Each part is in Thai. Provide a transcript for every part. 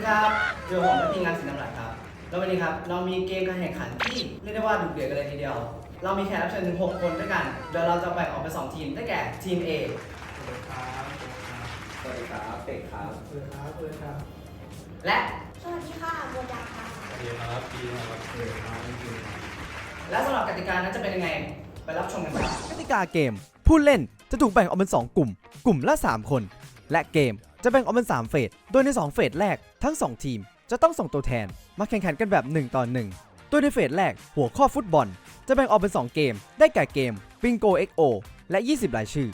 ดีครับเจอผมและทีมงานสินน้ำหลักครับ แล้ววันนี้ครับเรามีเกมการแข่งขันที่เรียกได้ว่าดุเดือดกันเลยทีเดียว เรามีแขกรับเชิญถึง6คนด้วยกัน เดี๋ยวเราจะแบ่งออกเป็น2ทีม ได้แก่ทีม A สวัสดีครับเป็ดครับ เปิดครับเปิดครับและ สวัสดีค่ะโบดาค่ะ เดี๋ยวครับปีนะครับเปิดครับนี่คือและสำหรับกติกานั้นจะเป็นยังไง ไปรับชมกันครับ กติกาเกม ผู้เล่นจะถูกแบ่งออกเป็น 2 กลุ่ม กลุ่มละ 3 คน และเกม จะแบ่งออกเป็น 3 เฟส โดยใน 2 เฟสแรกทั้ง 2 ทีม จะต้องส่งตัวแทนมาแข่งขันกันแบบ 1 ต่อ 1 โดยในเฟสแรกหัวข้อฟุตบอล จะแบ่งออกเป็น 2 เกม ได้แก่เกม Bingo XO และ 20 รายชื่อ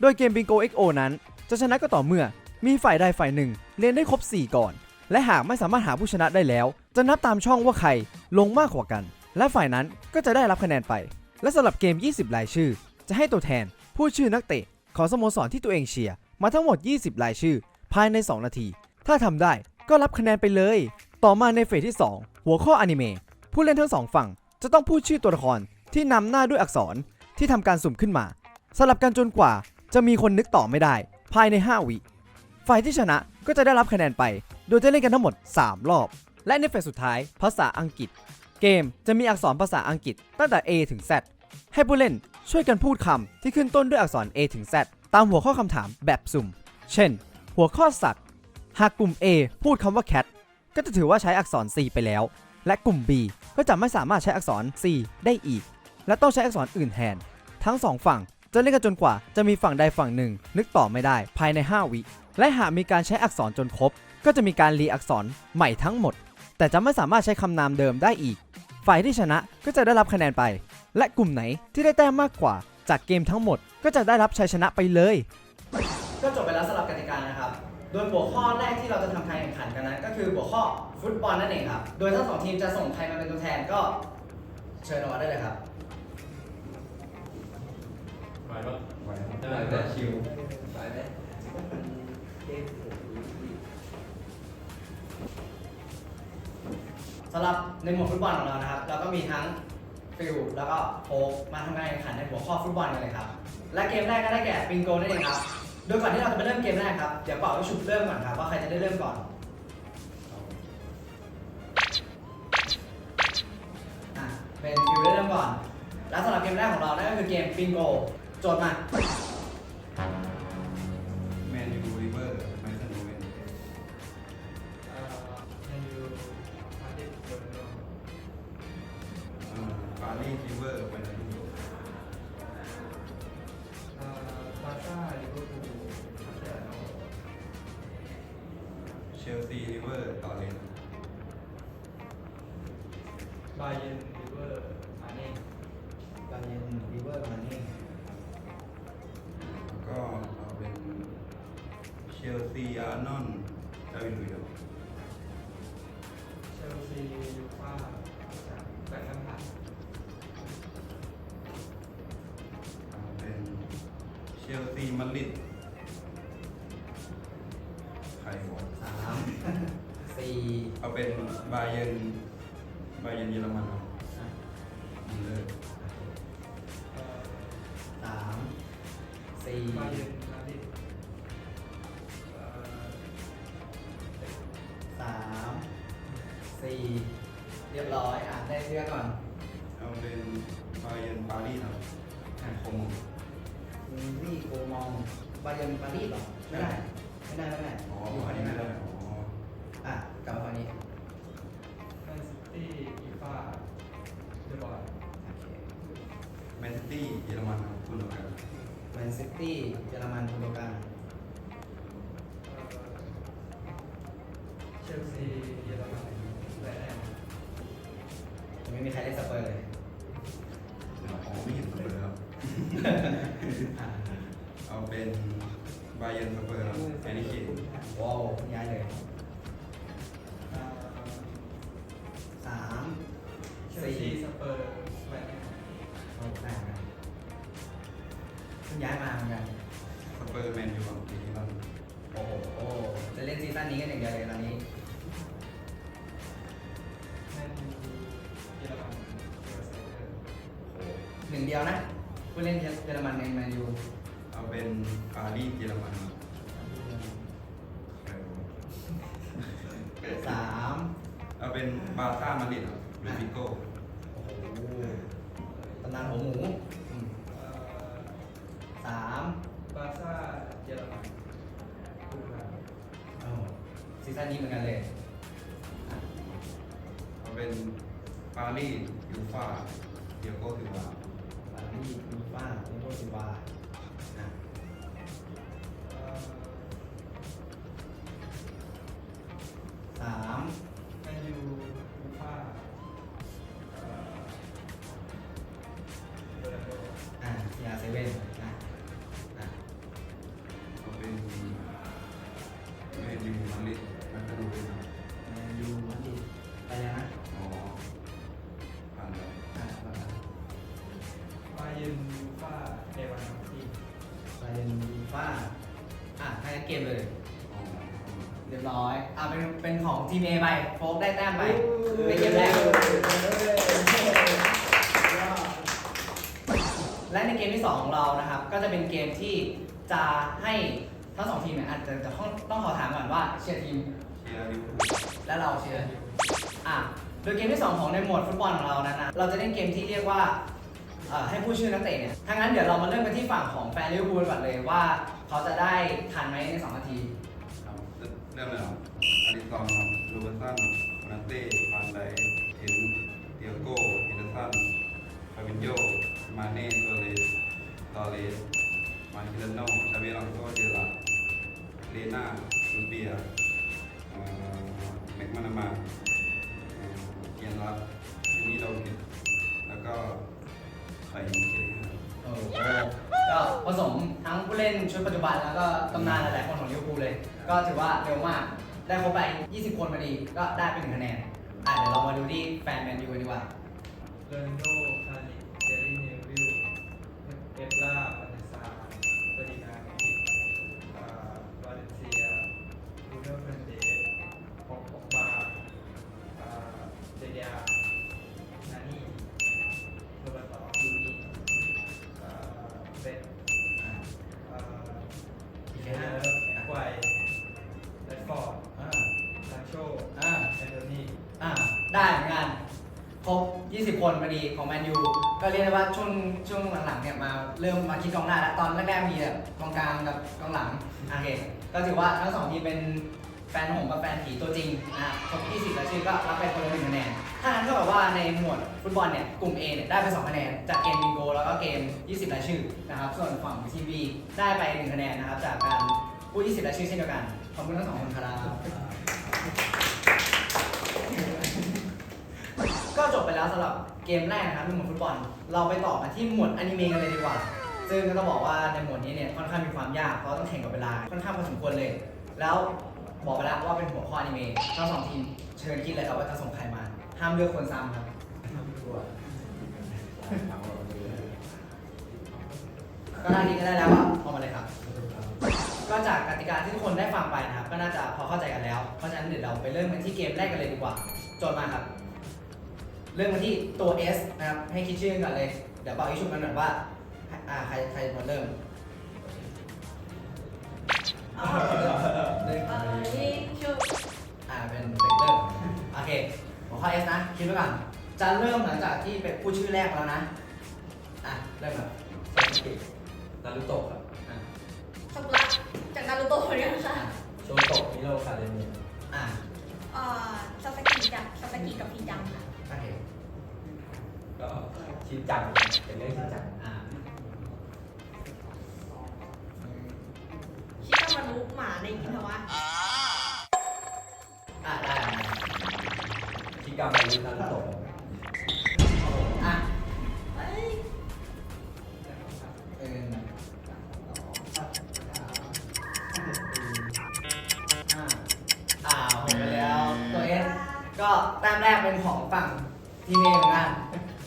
โดยเกม Bingo XO นั้น จะชนะก็ต่อเมื่อ มีฝ่ายใดฝ่ายหนึ่งเรียนได้ครบ 4 ก่อน และหากไม่สามารถหาผู้ชนะได้แล้ว จะนับตามช่องว่าใครลงมากกว่ากัน และฝ่ายนั้นก็จะได้รับคะแนนไป และสำหรับเกม 20 รายชื่อ จะให้ตัวแทนพูดชื่อนักเตะของสโมสรที่ตัวเองเชียร์ มาทั้งหมด 20 รายชื่อ ภายใน 2 นาที ถ้าทำได้ก็รับคะแนนไปเลย ต่อมาในเฟสที่ 2 หัวข้ออนิเมะผู้เล่นทั้งสองฝั่ง จะต้องพูดชื่อตัวละครที่นำหน้าด้วยอักษรที่ทำการสุ่มขึ้นมา สลับกันจนกว่า จะมีคนนึกต่อไม่ได้ ภายใน 5 วิฝ่ายที่ชนะก็จะได้รับคะแนนไป โดยจะเล่นกันทั้งหมด 3 รอบ และในเฟสสุดท้ายภาษาอังกฤษ เกมจะมีอักษรภาษาอังกฤษตั้งแต่ A ถึง Z ให้ผู้เล่นช่วยกันพูดคำที่ขึ้นต้นด้วยอักษร A ถึง Z ตามหัวข้อคำถามแบบสุ่ม เช่น หัวข้อสัตว์ หากกลุ่ม A พูดคำว่า cat ก็จะถือว่าใช้อักษร C ไปแล้ว และกลุ่ม B ก็จะไม่สามารถใช้อักษร C ได้อีก และต้องใช้อักษรอื่นแทน ทั้งสองฝั่งจะเล่นกันจนกว่าจะมีฝั่งใดฝั่งหนึ่ง นึกต่อไม่ได้ภายใน 5 วิ และหากมีการใช้อักษรจนครบ ก็จะมีการรีอักษรใหม่ทั้งหมด แต่จะไม่สามารถใช้คำนามเดิมได้อีก ฝ่ายที่ชนะก็จะได้รับคะแนนไป และกลุ่มไหนที่ได้แต้มมากกว่า จากเกมทั้งหมด ก็จะได้รับชัยชนะไปเลย ก็จบไปแล้วสำหรับกติกานะครับ โดยหัวข้อแรกที่เราจะทำการแข่งขันกันนั้นก็คือหัวข้อฟุตบอลนั่นเองครับ โดยทั้งสองทีมจะส่งใครมาเป็นตัวแทนก็เชิญออกมาได้เลยครับ ไหวปะไหวครับได้แต่ชิวไปไหมสำหรับในหมวดฟุตบอลของเรานะครับ เราก็มีทั้ง ฟิลแล้วก็โฮกมาทำการแข่งขันในหัวข้อฟุตบอลกันเลยครับ และเกมแรกก็ได้แก่ปิงโกนั่นเองครับ โดยก่อนที่เราจะไปเริ่มเกมแรกครับ เดี๋ยวเป่าให้ฉุบเริ่มก่อนครับว่าใครจะได้เริ่มก่อน อะ เป็นฟิลได้เริ่มก่อน แล้วสำหรับเกมแรกของเรานั่นก็คือเกมปิงโกโจทย์มา เชลซีอาร์นอนดาวินลุยโดเชลซียูฟ่าจากแบงค์น้ำผัดเอาเป็นเชลซีมาดริดใครวะสามสี่เอาเป็นบาเยิร์นบาเยิร์นเยอรมันครับอะมิลเลอร์เอ่อสามสี่บาเยิร์น ตี้เยอรมันครับคุณเหมือนกันแมนซิตี้เยอรมันโปรตุเกสเชลซีเยอรมันแบรนด์ไม่มีใครเล่นสเปอร์เลยอ๋อไม่เห็นเลยครับอะเอาเป็นบาเยิร์นสเปอร์ครับแอนนิเคนว้าวย้ายเลยอ่าสามเชลซีสเปอร์ พิ่งย้ายมาเหมือนกันสเปอร์แมนยูครับปีที่แล้วโอ้โหโอ้โหจะเล่นซีซั่นนี้กันอย่างเดียวเลยตอนนี้แมนยูเยอรมันเยอรมันโอ้โหหนึ่งเดียวนะผู้เล่นเยอรมันในแมนยูเอาเป็นปารีสเยอรมันครับใครวะเอาเป็นบาร์ซ่ามาดริดครับหรือฟิโก้โอ้โหตำนานหัวหมู อะให้เกมเลยอ๋อเรียบร้อยอะเป็นเป็นของทีมเอไปโฟกได้แต้มไปในเกมแรกและในเกมที่2ของเรานะครับ ก็จะเป็นเกมที่จะให้ทั้งสองทีมเนี่ยอาจจะจะต้องต้องขอถามก่อนว่าเชียร์ทีมเชียร์ลิเวอร์พูลและเราเชียร์อะโดยเกมที่2ของในหมวดฟุตบอลของเรานั้นนะเราจะเล่นเกมที่เรียกว่า เอ่อให้ผู้ชื่อนักเตะเนี่ยถ้างั้นเดี๋ยวเรามาเริ่มกันที่ฝั่งของแฟนลิเวอร์พูลก่อนเลยว่า เขาจะได้ทันไหมใน2นาที ครับเริ่มเลยเหรออลิซอนครับโรเบอร์ตสันโคนาเต้ฟานไดเห็นเดียโก้เฮนเดอร์สันฟาบินโยมาเน่โซเลสตอเลสมาคิลโนชาเบลองโกเจอร์ลาเลน่าลูเปียเอ่อแม็กมานามาเอ่อเกียนรัตยูนี่ดาวกินแล้วก็ ไข่ยิงเจครับโอ้โหก็ผสมทั้งผู้เล่นชุดปัจจุบันแล้วก็ตำนานหลายๆคนของลิเวอร์พูลเลย ก็ถือว่าเร็วมาก ได้ครบไป 20 คนพอดี ก็ได้ไปหนึ่งคะแนนอะเดี๋ยวเรามาดูที่แฟนแมนยูกันดีกว่าโรนัลโด 20 คนพอดีของแมนยู ก็เรียกได้ว่าช่วงช่วงหลังๆเนี่ยมาเริ่มมาคิดกองหน้าแล้ว ตอนแรกๆมีแบบกองกลางกับกองหลังโอเคก็ถือว่าทั้งสองทีมเป็นแฟนหงส์กับแฟนผีตัวจริงนะครบ20แล้วชื่อก็รับไปคนละหนึ่งคะแนน ถ้างั้นเท่ากับว่าในหมวดฟุตบอลเนี่ยกลุ่ม A เนี่ยได้ไป2คะแนนจากเกมบิงโกแล้วก็เกม 20รายชื่อนะครับ ส่วนฝั่งทีวีได้ไป1คะแนนนะครับจากการพูด20รายชื่อเช่นเดียวกัน ขอบคุณทั้งสองคนครับ ก็จบไปแล้วสำหรับเกมแรกนะครับในหมวดฟุตบอล เราไปต่อกันที่หมวดอนิเมะกันเลยดีกว่า ซึ่งก็ต้องบอกว่าในหมวดนี้เนี่ยค่อนข้างมีความยากเพราะต้องแข่งกับเวลาค่อนข้างพอสมควรเลย แล้วบอกไปแล้วว่าเป็นหัวข้ออนิเมะทั้งสองทีมเชิญคิดเลยครับว่าจะส่งใครมา ห้ามเลือกคนซ้ำครับก็น่าคิดกันได้แล้วว่าพอมาเลยครับ ก็จากกติกาที่ทุกคนได้ฟังไปนะครับ ก็น่าจะพอเข้าใจกันแล้ว เพราะฉะนั้นเดี๋ยวเราไปเริ่มกันที่เกมแรกกันเลยดีกว่า โจทย์มาครับ เริ่มกันที่ตัว S นะครับ ให้คิดชื่อกันก่อนเลย เดี๋ยวเป่าอีกชุบกันหน่อยว่าอ่าใครใครมาเริ่มเอ่อเริ่มเอ่อนี่ชุบอ่าเป็นเป็นเริ่มโอเคหัวข้อ S นะคิดไว้ก่อนจะเริ่มหลังจากที่เป็นผู้ชื่อแรกแล้วนะอะเริ่มครับซาสึเกะนารุโตะครับอะสักุระจากนารูโตะเหมือนกันค่ะโชโตะมิโรคาเดมิอะเอ่อซาสกิจากซาสกิกับพีจังค่ะโอเคก็ ชินจังเป็นเรื่องชินจังอะชิคามารุหมาในกินทวะอะได้ได้ชิกามารุนารุโตะอะเอ้ยหนึ่งสองสามห้าอ่าหมดไปแล้วตัวเอสก็แต้มแรกเป็นของฝั่งทีมเอเหมือนกัน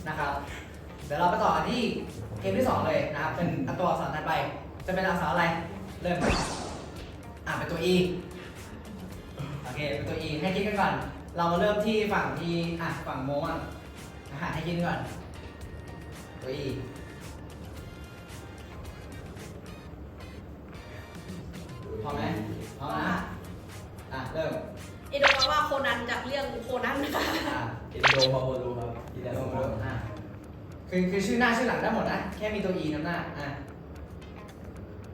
นะครับ เดี๋ยวเราไปต่อกันที่เกมที่สองเลยนะครับ เป็นอัตัวอักษรถัดไป จะเป็นอักษรอะไร เริ่มครับอ่าเป็นตัว E โอเค เป็นตัว E ให้คิดกันก่อน เรามาเริ่มที่ฝั่งที่อะฝั่งโมอะนะฮะให้คิดกันก่อน ตัว E พร้อมไหมพร้อมนะอะ เริ่ม เอโดกาว่าโคนันจากเรื่องโคนันพอโมรูครับที่ได้โดสมมโดบูมรณ์อะ คือคือชื่อหน้าชื่อหลังได้หมดนะ แค่มีตัว e นำหน้า อะ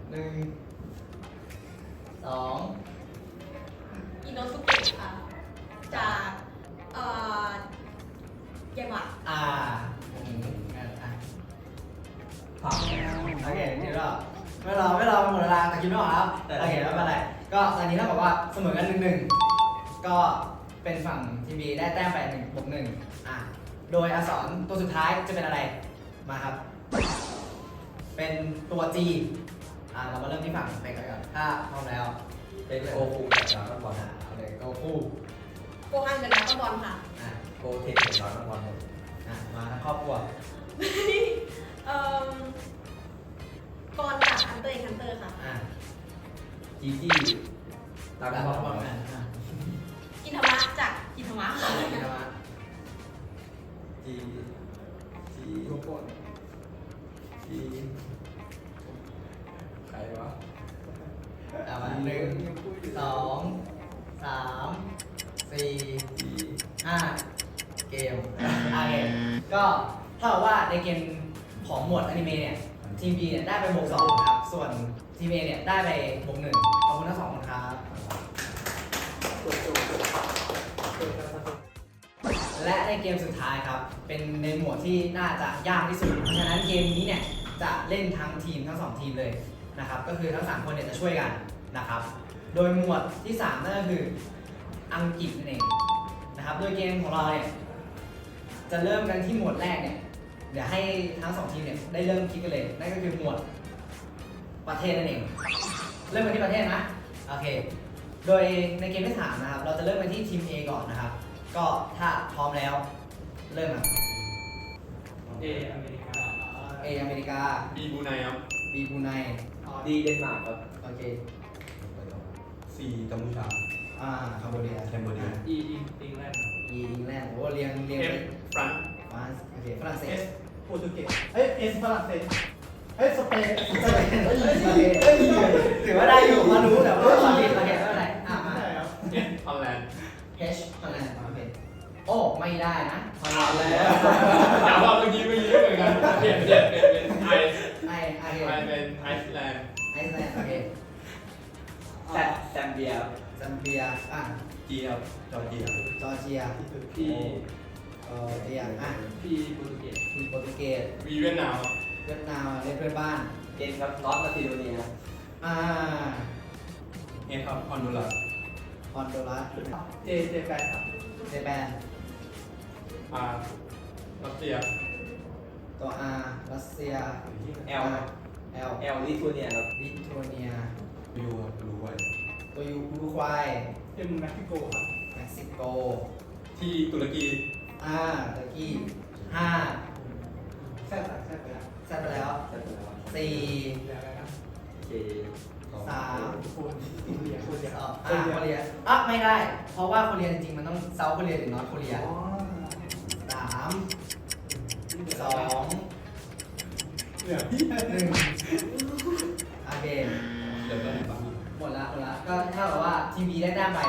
หนึ่งสองอินโนสุเกะค่ะ จากเอ่อเยามาอ่าอืมอะอะผ่านโอเคเดี๋ยวเราไม่รอไม่รอหมดเวลาแต่คิดไม่ออกแล้วแต่โอเคไม่เป็นไรก็ตอนนี้เท่ากับว่าเสมอกันหนึ่งหนึ่งก็เป็นฝั่งทีมบีได้แต้มไปหนึ่งบวกหนึ่งอะ โดยอักษรตัวสุดท้ายจะเป็นอะไร มาครับ เป็นตัว G อะเรามาเริ่มที่ฝั่งไปก่อน ถ้าพร้อมแล้ว เป็นโกคูจากดราก้อนบอลอะเอาเลยโกคู่โกฮันกับดราก้อนบอลค่ะ อะโกเทคจากดราก้อนบอลอะมาทั้งครอบครัวเอ่อกรจากฮันเตอร์ฮันเตอร์ค่ะ อะจีจี้ดราก้อนบอลอะอะกินธรรมะจากกินธรรมะค่ะกินธรรมะ จีจีโกโก้จีใครวะเอามาหนึ่งสองสามสี่จีห้าเกมโอเคก็เท่ากับว่าในเกมของหมวดอนิเมะเนี่ยทีม B เนี่ยได้ไปบวกสองครับ ส่วนทีม A เนี่ยได้ไปบวกหนึ่งขอบคุณทั้งสองคนครับ และในเกมสุดท้ายครับ เป็นในหมวดที่น่าจะยากที่สุด เพราะฉะนั้นเกมนี้เนี่ยจะเล่นทั้งทีมทั้งสองทีมเลยนะครับ ก็คือทั้งสามคนเนี่ยจะช่วยกันนะครับ โดยหมวดที่สามนั่นก็คืออังกฤษนั่นเองนะครับ โดยเกมของเราเนี่ยจะเริ่มกันที่หมวดแรกเนี่ยเดี๋ยวให้ทั้งสองทีมเนี่ยได้เริ่มคิดกันเลย นั่นก็คือหมวดประเทศนั่นเอง เริ่มกันที่ประเทศนะ โอเค โดยในเกมที่สามนะครับ เราจะเริ่มกันที่ทีม A ก่อนนะครับ ก็ถ้าพร้อมแล้ว เริ่มครับ เออเมริกา A อเมริกา บีบูไนครับ B บรูไนดีเดนมาร์กครับโอเคซีกัมพูชา อ่าคาโบเดียแคมเบอร์เดียอีอิงแลนด์ E อิงแลนด์โอ้เรียงเรียงเอไปฟฟรันฟรานซ์โอเคฝรั่งเศเอสสโปรตุเกสเอ้ยเอสฝรั่งเศสเอ้ยสเปนสเปนโอเคถือว่าได้อยู่มารู้แต่ว่าตอนนี้โอเคไม่เป็นไรอะมาได้ครับเอสฮอลแลนด์ H ฮอลแลนด์ โอเคโอ้ไม่ได้นะฮอลแลนด์แล้วถามว่าเมื่อกี้เมื่อกี้เหมือนกันเปลี่ยนเปลี่ยนเปลี่ยนเป็นไอซ์ไอไอไอเป็นไอซ์แลนด์ไอซ์แลนด์โอเคแซมแซมเบียร์ซัมเบียอะจีครับจอร์เจียจอร์เจียพี่เออเดียอะพี่โปรตุเกสมีโปรตุเกสวีเวียดนามครับเวียดนามเล่นเพื่อนบ้านเกนครับนอตมาซิโดเนียอ่าเอครับฮอนดูรัสฮอนดูรัสเจเจแปนครับเจแปน อาร์รัสเซียตัว R รัสเซียเอล L เอลลิทัวเนียครับลิทัวเนีย ยูครับรูไวตัว U อุรุกวัยเอ็มเม็กซิโกครับ เม็กซิโก ที่ตุรกีอ่าตะกี้ห้าแซ่บแซ่บไปแล้วแซดไปแล้วแซมเบียร์สี่เหลืออะไรนะเคสามคนอินเดียคนเดียวสองอ่าโคเรียอะไม่ได้ เพราะว่าโคเรียจริงๆมันต้องเซาท์โคเรียหรือ นอร์ทโคเรีย อ๋อสามส องเหลือพี่หนึ่งโอเคเดี๋ยวก็ไหนบ้างหมดละหมดละก็เท่ากับว่าทีมบีได้แต้มไป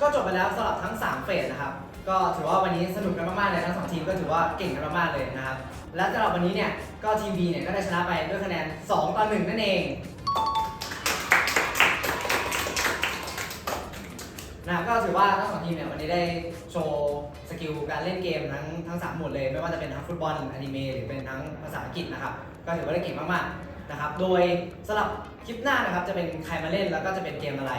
ก็จบไปแล้วสำหรับทั้ง 3 เฟสนะครับ ก็ถือว่าวันนี้สนุกกันมากๆเลยทั้งสองทีมก็ถือว่าเก่งกันมากๆเลยนะครับ และสำหรับวันนี้เนี่ยก็ทีม B เนี่ยก็ได้ชนะไปด้วยคะแนน 2 ต่อ 1 นั่นเองนะครับก็ถือว่าทั้งสองทีมเนี่ยวันนี้ได้โชว์ กิลการเล่นเกมทั้งทั้งสามหมวดเลย ไม่ว่าจะเป็นทั้งฟุตบอลอนิเมะหรือเป็นทั้งภาษาอังกฤษนะครับ ก็ถือว่าได้เก่งมากๆนะครับ โดยสำหรับคลิปหน้านะครับจะเป็นใครมาเล่นแล้วก็จะเป็นเกมอะไร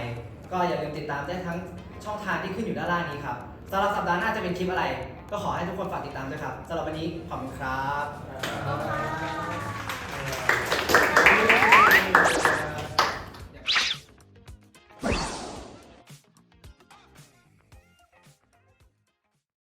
ก็อย่าลืมติดตามได้ทั้งช่องทางที่ขึ้นอยู่ด้านล่างนี้ครับสำหรับสัปดาห์หน้าจะเป็นคลิปอะไร ก็ขอให้ทุกคนฝากติดตามด้วยครับสำหรับวันนี้ขอบคุณครับ